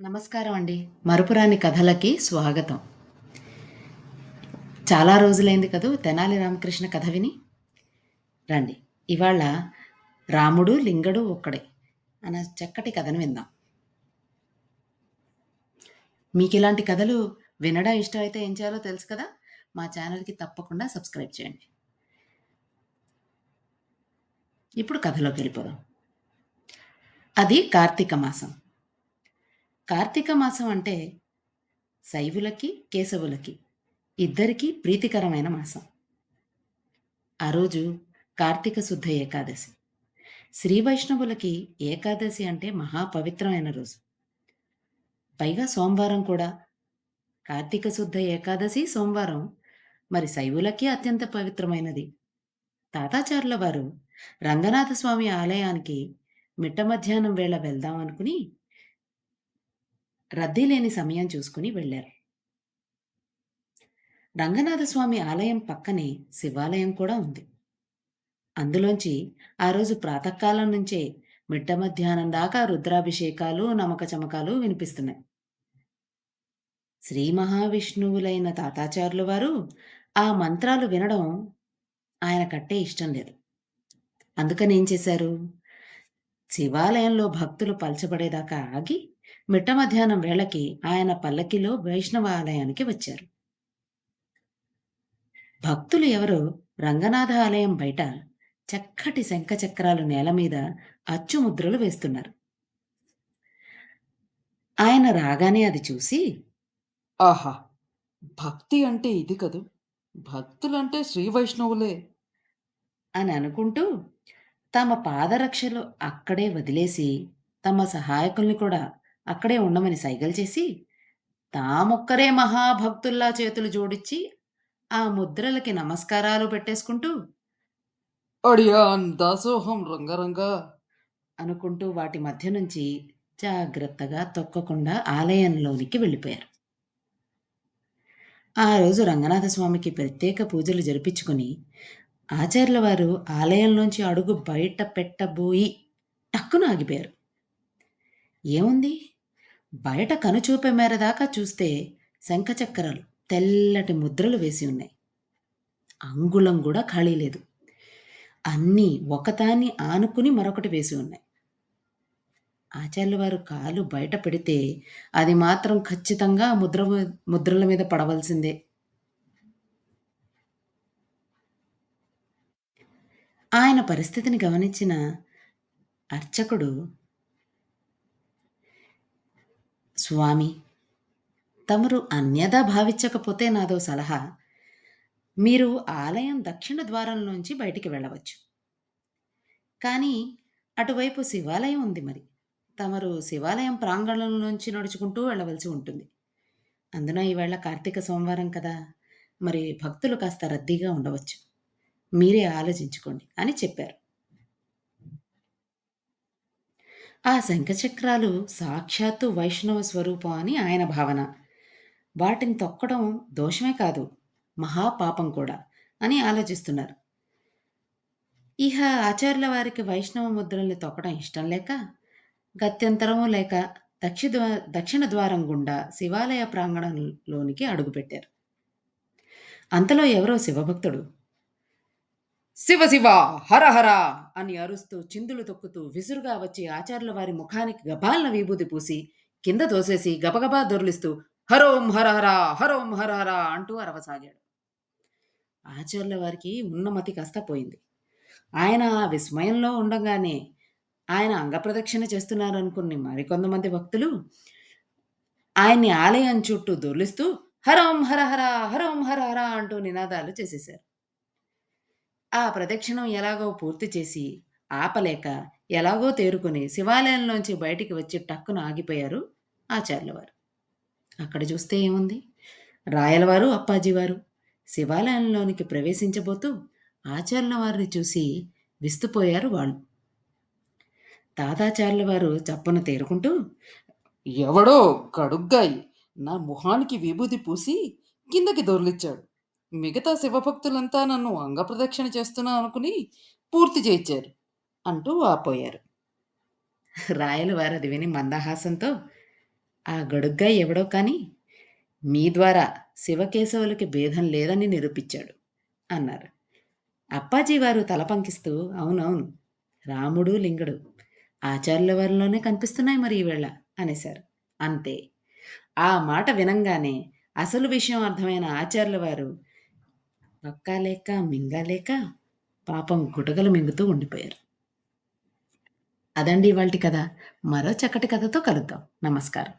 నమస్కారం అండి. మరపురాని కథలకి స్వాగతం. చాలా రోజులైంది కదూ! తెనాలి రామకృష్ణ కథ విని. రండి. ఇవాళ 'రాముడు లింగడు ఒక్కడే' అన్న చక్కటి కథను విందాం. మీకిలాంటి కథలు వినడం ఇష్టమైతే ఏం చేయాలో తెలుసు కదా! మా ఛానల్‌కి తప్పకుండా సబ్స్క్రైబ్ చేయండి. ఇప్పుడు కథలోకెళ్ళిపోదాం. అది కార్తీక మాసం. కార్తీక మాసం అంటే శైవులకి, కేశవులకి ఇద్దరికీ ప్రీతికరమైన మాసం. ఆ రోజు కార్తీక శుద్ధ ఏకాదశి. శ్రీ వైష్ణవులకి ఏకాదశి అంటే మహా పవిత్రమైన రోజు. పైగా సోమవారం కూడా. కార్తీక శుద్ధ ఏకాదశి సోమవారం. మరి శైవులకి అత్యంత పవిత్రమైనది. తాతాచారుల వారు రంగనాథ స్వామి ఆలయానికి మిట్ట మధ్యాహ్నం వేళ వెళ్దాం అనుకుని రద్దీ లేని సమయం చూసుకుని వెళ్ళారు. రంగనాథస్వామి ఆలయం పక్కనే శివాలయం కూడా ఉంది. అందులోంచి ఆ రోజు ప్రాతకాలం నుంచే మిట్ట మధ్యాహ్నం దాకా రుద్రాభిషేకాలు, నమక చమకాలు వినిపిస్తున్నాయి. శ్రీ మహావిష్ణువులైన తాతాచార్యుల వారు ఆ మంత్రాలు వినడం ఆయనకట్టే ఇష్టం లేదు. అందుకని ఏం చేశారు? శివాలయంలో భక్తులు పలచబడేదాకా ఆగి మిట్ట మధ్యాహ్నం వేళకి ఆయన పల్లకిలో వైష్ణవ ఆలయానికి వచ్చారు. భక్తులు ఎవరో రంగనాథ ఆలయం బయట చక్కటి శంఖ చక్రాలు నేల మీద అచ్చు ముద్రలు వేస్తున్నారు. ఆయన రాగానే అది చూసి ఆహా! భక్తి అంటే ఇది కదూ! భక్తులంటే శ్రీ వైష్ణవులే. అని అనుకుంటూ తమ పాదరక్షలు అక్కడే వదిలేసి, తమ సహాయకుల్ని కూడా అక్కడే ఉండమని సైగలు చేసి, తామొక్కరే మహాభక్తుల్లా చేతులు జోడించి, ఆ ముద్రలకి నమస్కారాలు పెట్టేసుకుంటూ అడియాన్ దాసోహం రంగరంగా అనుకుంటూ వాటి మధ్య నుంచి జాగ్రత్తగా తొక్కకుండా ఆలయంలోనికి వెళ్ళిపోయారు. ఆ రోజు రంగనాథ స్వామికి ప్రత్యేక పూజలు జరిపించుకొని, ఆచార్యుల వారు ఆలయంలోంచి అడుగు బయట పెట్టబోయి టక్కున ఆగిపోయారు. ఏముంది? బయట కనుచూపే మేర దాకా చూస్తే శంఖచక్రాలు తెల్లటి ముద్రలు వేసి ఉన్నాయి. అంగుళం కూడా ఖాళీ లేదు. అన్నీ ఒకదాన్ని ఆనుకుని మరొకటి వేసి ఉన్నాయి. ఆచార్యుల వారు కాలు బయట పెడితే అది మాత్రం ఖచ్చితంగా ముద్ర ముద్రల మీద పడవలసిందే. ఆయన పరిస్థితిని గమనించిన అర్చకుడు స్వామి తమరు అన్యదా భావించకపోతే నాదో సలహా. మీరు ఆలయం దక్షిణ ద్వారంలోంచి బయటికి వెళ్ళవచ్చు. కానీ అటువైపు శివాలయం ఉంది మరి. తమరు శివాలయం ప్రాంగణంలోంచి నడుచుకుంటూ వెళ్ళవలసి ఉంటుంది. అందున ఈవేళ కార్తీక సోమవారం కదా! మరి భక్తులు కాస్త రద్దీగా ఉండవచ్చు. మీరే ఆలోచించుకోండి అని చెప్పారు. ఆ శంఖచక్రాలు సాక్షాత్తు వైష్ణవ స్వరూపం అని ఆయన భావన. వాటిని తొక్కడం దోషమే కాదు, మహాపాపం కూడా అని ఆలోచిస్తున్నారు. ఇహ ఆచార్యుల వారికి వైష్ణవ ముద్రల్ని తొక్కడం ఇష్టం లేక, గత్యంతరము లేక దక్షి దక్షిణ ద్వారం గుండా శివాలయ ప్రాంగణంలోనికి అడుగుపెట్టారు. అంతలో ఎవరో శివభక్తుడు శివ శివ హర హర అని అరుస్తూ చిందులు తొక్కుతూ విసురుగా వచ్చి ఆచార్యుల వారి ముఖానికి గబాల్న విభూతి పూసి, కింద తోసేసి గబగబా దొర్లిస్తూ హరోం హర హర హరోం హర హర అంటూ అరవసాగాడు. ఆచార్యుల వారికి ఉన్నమతి కాస్త పోయింది. ఆయన ఆ విస్మయంలో ఉండగానే ఆయన అంగప్రదక్షిణ చేస్తున్నారనుకుని మరికొంతమంది భక్తులు ఆయన్ని ఆలయం చుట్టూ దొర్లిస్తూ హరోం హర హర హరోం హర హర అంటూ నినాదాలు చేసేశారు. ఆ ప్రదక్షిణం ఎలాగో పూర్తి చేసి, ఆపలేక ఎలాగో తేరుకుని శివాలయంలోంచి బయటికి వచ్చి టక్కున ఆగిపోయారు ఆచార్యుల వారు. అక్కడ చూస్తే ఏముంది? రాయలవారు, అప్పాజీవారు శివాలయంలోనికి ప్రవేశించబోతూ ఆచార్యుల వారిని చూసి విస్తుపోయారు వాళ్ళు. తాతాచార్యుల వారు చప్పను తేరుకుంటూ ఎవడో కడుగ్గాయి నా మొహానికి విభూతి పూసి కిందకి దొర్లిచ్చాడు. మిగతా శివభక్తులంతా నన్ను అంగప్రదక్షిణ చేస్తున్నా అనుకుని పూర్తి చేయించారు అంటూ వాపోయారు. రాయలవారు అది విని మందహాసంతో ఆ గడుగ్గా ఎవడో కానీ మీ ద్వారా శివకేశవులకి భేదం లేదని నిరూపించాడు అన్నారు. అప్పాజీ వారు తల పంకిస్తూ అవునవును రాముడు లింగుడు ఆచార్యుల వారిలోనే కనిపిస్తున్నాయి మరి ఈవేళ అనేశారు. అంతే. ఆ మాట వినంగానే అసలు విషయం అర్థమైన ఆచార్యుల వారు పక్కాలేక మింగలేక పాపం గుటకలు మింగుతూ ఉండిపోయారు. అదండి ఇవాళ కథ. మరో చక్కటి కథతో కలుద్దాం. నమస్కారం.